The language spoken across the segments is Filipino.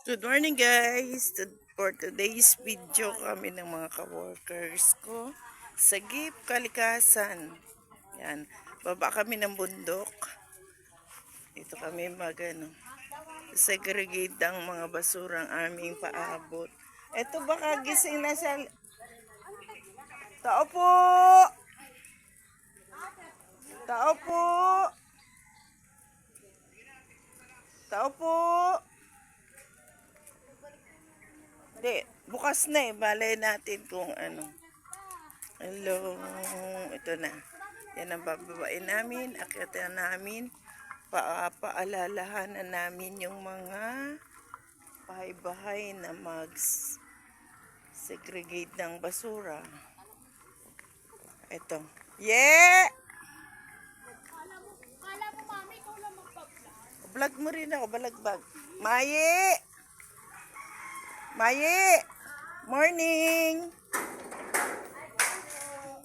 Good morning guys! For today's video kami ng mga ka-workers ko sa Gip Kalikasan. Yan. Baba kami ng bundok. Dito kami mag ano, segregate ang mga basurang aming paabot. Ito baka gising na sa... Tao po! Tao po! Tao po! Bukas na eh. Balay natin kung ano. Hello. Ito na. Yan ang bababain namin. Akyatan namin. Pa paalalahanan namin yung mga bahay-bahay na mag segregate ng basura. Ito. Yeah! Vlog mo rin ako, balagbag. Maye! Maye! Morning!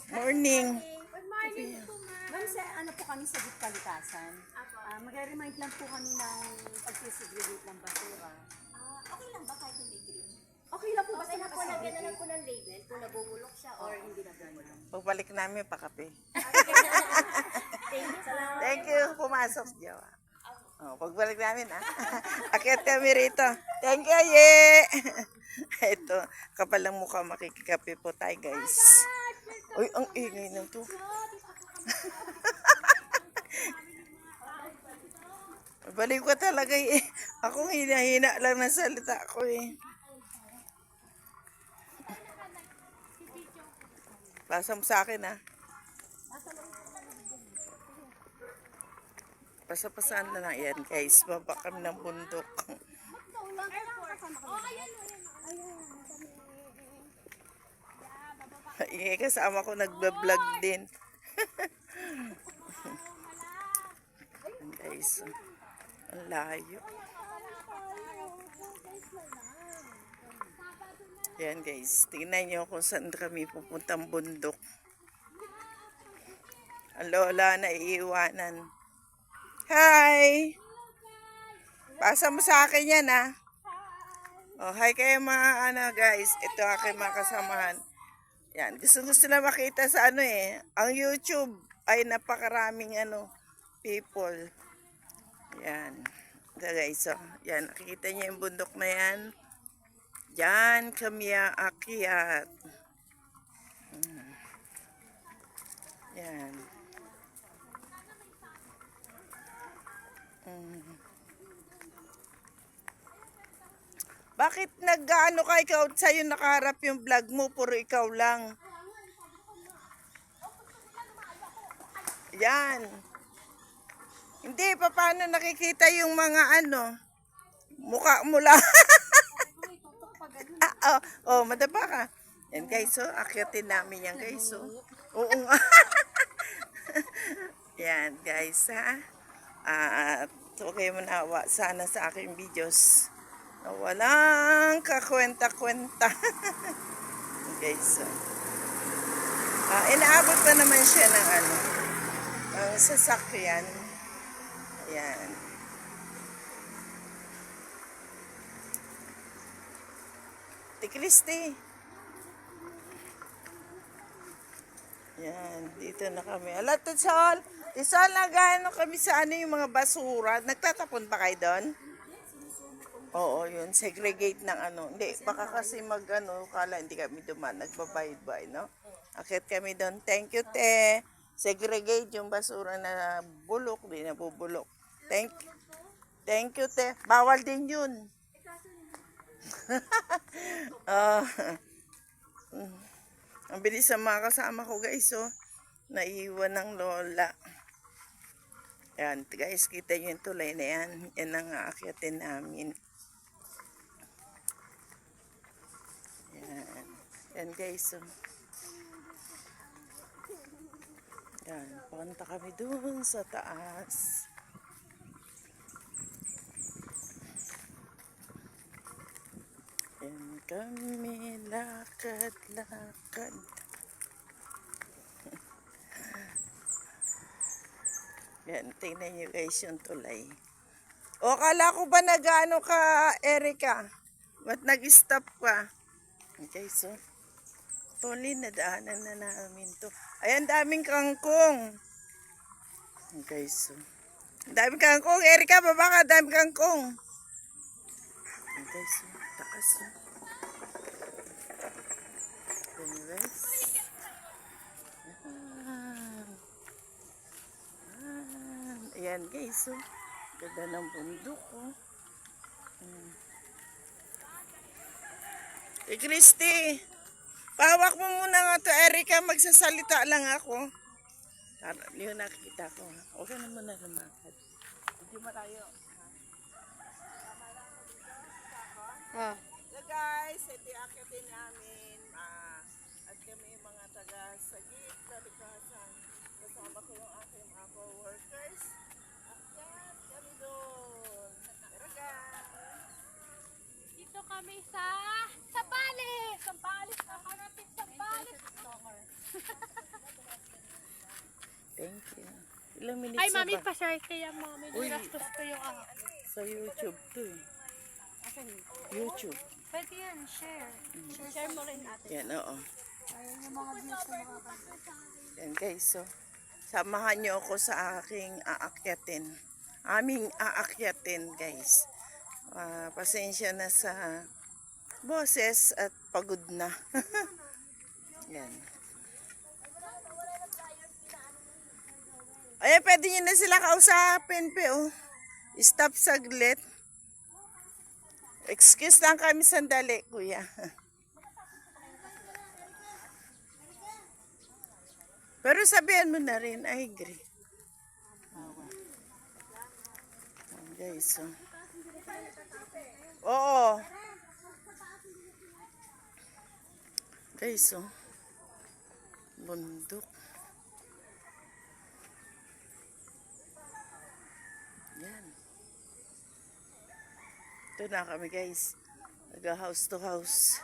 Morning! Good morning po, ma'am. Sa, ano po kami sa Git Kalikasan. Ah, Mag-remind lang po kami ng pagsisegregate ng basura. Ah, okay lang ba kahit hindi green? Okay lang po basta Okay na po, lagyan na lang po ng label kung nabubulok siya or hindi na gano'n. Pagbalik namin pa kape. Thank you. Salamat. Thank you. Pumasok, Jawa. Oh, pagbalik namin, ha? Akit kami rito. Thank you, ye! Ito, kapal lang mukha makikikape po tayo, guys. Uy, ang ingay ng to. Balik ko talaga eh. Ako hina-hina lang na salita ko eh. Pasa mo sa akin ha. Pasa-pasaan na lang yan guys. Baba kami ng bundok. Ingay kasama ko nagbablog din. Guys. Ang layo. Yan guys. Tingnan nyo kung saan kami pupuntang bundok. Ang lola na iiwanan. Hi! Pasa mo sa akin yan ha. Oh, hi kayo mga ano guys. Ito aking mga kasamahan. Yan, gusto gusto na makita sa ano eh. Ang YouTube ay napakaraming ano people. Yan. Ito guys, oh. Yan, nakikita niyo yung bundok na yan. Yan kami aakyat. Hmm. Yan. Bakit nag-ano ka ikaw sa'yo nakaharap yung vlog mo, puro ikaw lang? Yan. Hindi, pa- paano nakikita yung mga ano? Mukha mo lang. ah, oh, oh, madapa ka. Yan guys, oh, akyatin namin yan guys, oh. Oo nga. yan guys, ha. At huwag kayo manawa sana sa aking videos na walang kakwenta-kwenta. guys, so. Ah, inaabot pa naman siya ng ano, ang sasakyan. Ayan. Tiklisti. Yan, dito na kami. Ala, Titsol! Titsol, nagano kami sa ano yung mga basura. Nagtatapon ba kayo doon? Oo, yun. Segregate ng ano. Hindi, baka kasi mag ano, kala hindi kami duman. Nagbabayad-bay, no? Akit kami doon. Thank you, te. Segregate yung basura na bulok, di na bubulok. Thank Thank you, te. Bawal din yun. Mm. ang bilis sa mga kasama ko, guys, oh. Naiiwan ng lola. Yan, guys, kita nyo yung tulay na yan. Yan ang aakyatin namin. Yan. Guys, oh. Yan, punta kami dun sa taas. Yan kami, lakad-lakad. Yan, tingnan nyo guys yung tulay. O, kala ko ba nag-ano ka, Erika? Ba't nag-stop ka? Okay, so. Tuli, nadaanan na namin to. Ayan, daming kangkong. Okay, so. Daming kangkong. Erika, baba ka, daming kangkong. Okay, so. Taas, so. Anyways. Ayan. Ayan. Ayan, guys, so. Ganda ng bundok, oh. Hmm. Eh, Christy, pahawak mo muna nga to, Erika. Magsasalita lang ako. Yun nakikita ko. ha. Ka na muna lumakad. Hindi malayo. Ah. So guys, ito yung akitin namin. Ah, at kami yung mga taga Sagit, Kalikasan. Kasama ko yung aking mga co-workers. Akyat kami doon. Tara guys. Dito kami sa Sambales! Sambales! Nakarating Sambales! Thank you. Ilang minutes Ay, mami, ba? pa-share kaya mami. Uy. Ginastos ko yung ano. Sa YouTube to eh. YouTube. Pwede yan, share. Share mo rin natin. Yan, oo. Ayun yung mga views na mga kanta. Yan guys, so samahan niyo ako sa aking aakyatin. Aming aakyatin guys. Ah, pasensya na sa boses at pagod na. Yan. Ay, pwede niyo na sila kausapin, pe, oh. Stop saglit. Excuse lang kami sandali, kuya. Pero sabihan mo na rin, I agree. Oh, guys, so. Oo. Guys, so. Bundok. Yan. Ito na kami, guys. Naga house to house.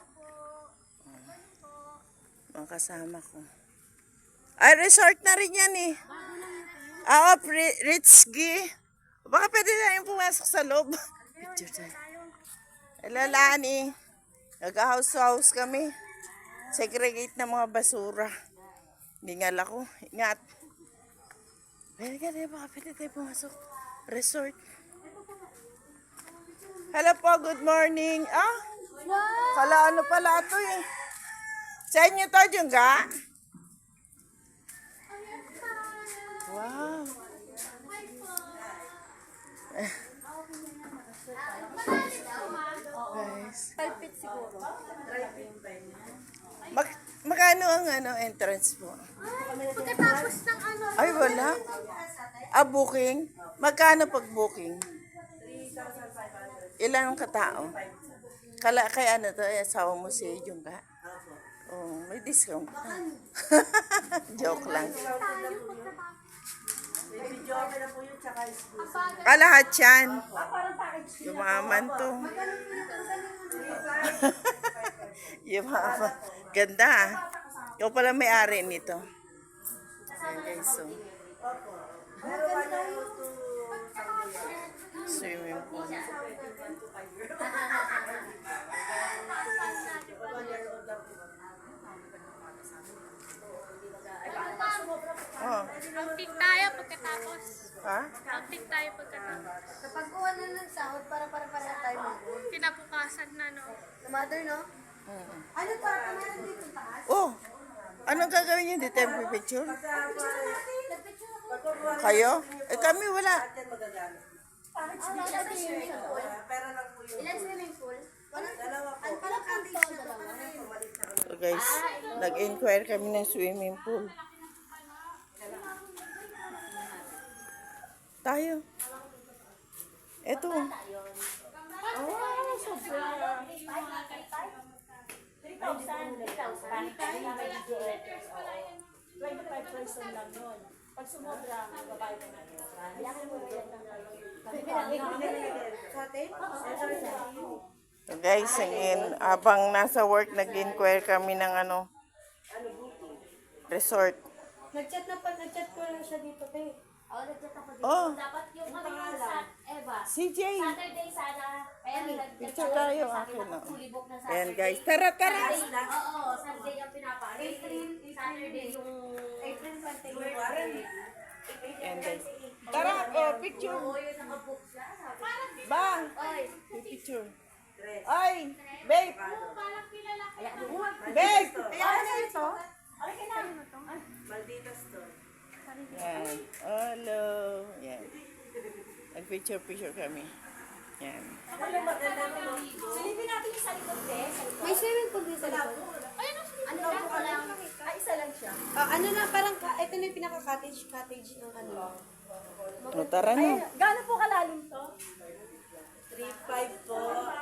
Oh. Mga kasama ko. Ay, resort na rin yan eh. Ah, oh, Ri- Ritzky. Baka pwede na yung pumasok sa loob. Picture eh. Nag-house to house kami. Segregate na mga basura. Ningal ako. Ingat. Pwede ka na baka pwede tayo pumasok. Resort. Hello po, good morning. Ah, kala ano pala ito eh. Sa inyo to, Jungga? Wow. Guys. Palpit siguro. Mag magkano ang ano entrance po? Pagkatapos ng ano, Ay, wala. Ah, booking? Magkano pag booking? Ilan ang katao? Kala, kay ano to, eh, asawa mo si Jung ka? Oh, may discount ka. Joke lang. Ah, lahat yan. Yumaman to. Yumaman. Ganda ah. Ikaw pala may-ari nito. Ayan guys, so. Swimming pool. Oh, outing tayo pagkatapos. ha? Outing tayo pagkatapos. Kapag kuha na ng sahod, para para para tayo mag Kinabukasan na, no? Mother, no? Ano to? Ano dito taas? Oh, anong gagawin niyo dito yung picture? Kayo? Eh kami wala. Ilan swimming pool? Ilan swimming pool? Dalawa po. Ano parang na dalawa? So guys, nag-inquire kami ng swimming pool. Tayo. Eto. So guys, again, habang nasa work, nag-inquire kami ng ano, resort. Nag-chat na pa, nag-chat ko lang siya dito, te. Oh, nag-chat ako dito. Oh. Dapat yung ano yung sa Eva. CJ. Saturday sana. Kaya Picture tayo, akin, oh. booked na Ayan Saturday. guys. Tara, tara. Oo, Saturday ang pinapaano. April, Saturday yung... April 21. Ayan guys. Tara, oh, picture. Oo, yun nakabook siya. Bang. Oy, Picture. Ay, babe. Nag-picture-picture kami. Yan. Silipin natin yung sa likod, te. May swimming pool din sa likod. Ano lang ko lang. Ah, isa lang siya. Ah, ano na, parang, ka- ito na yung pinaka-cottage, cottage ng ano. O, tara na. Gaano po kalalim to? 3.5 po, 25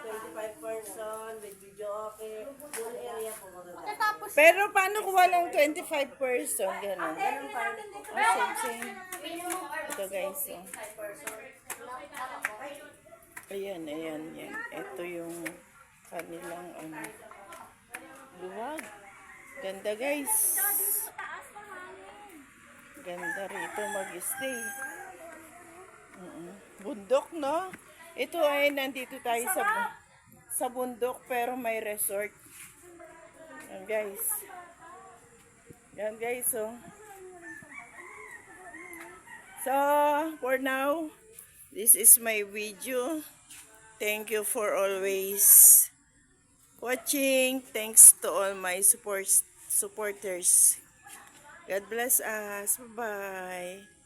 person, with video okay, full area po. Pagkatapos, Pero paano kung walang 25 person? Ganun. Oh, same, same. Ito guys. Oh. Ayan, ayan, yan. Ito yung kanilang ano, luwag. Ganda guys. Ganda rito mag-stay. Mm-mm. Bundok, no? Ito ay nandito tayo sa bu- sa bundok pero may resort. Yan guys. Yan guys, oh. So, for now, this is my video. Thank you for always watching. Thanks to all my support supporters. God bless us. Bye-bye.